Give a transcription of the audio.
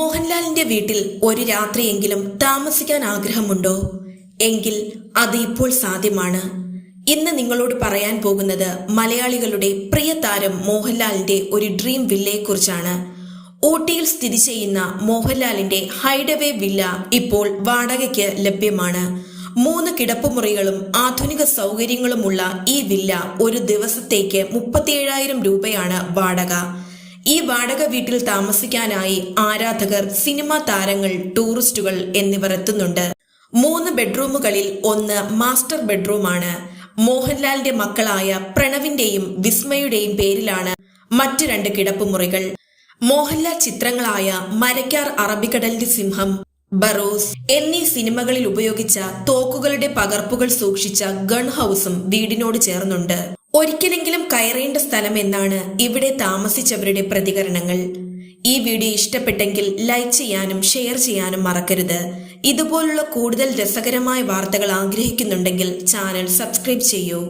മോഹൻലാലിന്റെ വീട്ടിൽ ഒരു രാത്രിയെങ്കിലും താമസിക്കാൻ ആഗ്രഹമുണ്ടോ? എങ്കിൽ അത് ഇപ്പോൾ സാധ്യമാണ്. ഇന്ന് നിങ്ങളോട് പറയാൻ പോകുന്നത് മലയാളികളുടെ പ്രിയ താരം മോഹൻലാലിന്റെ ഒരു ഡ്രീം വില്ലയെക്കുറിച്ചാണ്. ഊട്ടിയിൽ സ്ഥിതി ചെയ്യുന്ന മോഹൻലാലിന്റെ ഹൈഡവേ വില്ല ഇപ്പോൾ വാടകയ്ക്ക് ലഭ്യമാണ്. മൂന്ന് കിടപ്പുമുറികളും ആധുനിക സൗകര്യങ്ങളുമുള്ള ഈ വില്ല ഒരു ദിവസത്തേക്ക് മുപ്പത്തിയേഴായിരം രൂപയാണ് വാടക. ഈ വാടക വീട്ടിൽ താമസിക്കാനായി ആരാധകർ സിനിമാ താരങ്ങൾ ടൂറിസ്റ്റുകൾ എന്നിവർ എത്തുന്നുണ്ട്. മൂന്ന് ബെഡ്റൂമുകളിൽ ഒന്ന് മാസ്റ്റർ ബെഡ്റൂമാണ്. മോഹൻലാലിന്റെ മക്കളായ പ്രണവിന്റെയും വിസ്മയുടെയും പേരിലാണ് മറ്റു രണ്ട് കിടപ്പുമുറികൾ. മോഹൻലാൽ ചിത്രങ്ങളായ മരക്കാർ അറബിക്കടലിന്റെ സിംഹം ബറോസ് എന്നീ സിനിമകളിൽ ഉപയോഗിച്ച തോക്കുകളുടെ പകർപ്പുകൾ സൂക്ഷിച്ച ഗൺ ഹൗസും വീടിനോട് ചേർന്നുണ്ട്. ഒരിക്കലെങ്കിലും കയറേണ്ട സ്ഥലം എന്നാണ് ഇവിടെ താമസിച്ചവരുടെ പ്രതികരണങ്ങൾ. ഈ വീഡിയോ ഇഷ്ടപ്പെട്ടെങ്കിൽ ലൈക്ക് ചെയ്യാനും ഷെയർ ചെയ്യാനും മറക്കരുത്. ഇതുപോലുള്ള കൂടുതൽ രസകരമായ വാർത്തകൾ ആഗ്രഹിക്കുന്നുണ്ടെങ്കിൽ ചാനൽ സബ്സ്ക്രൈബ് ചെയ്യൂ.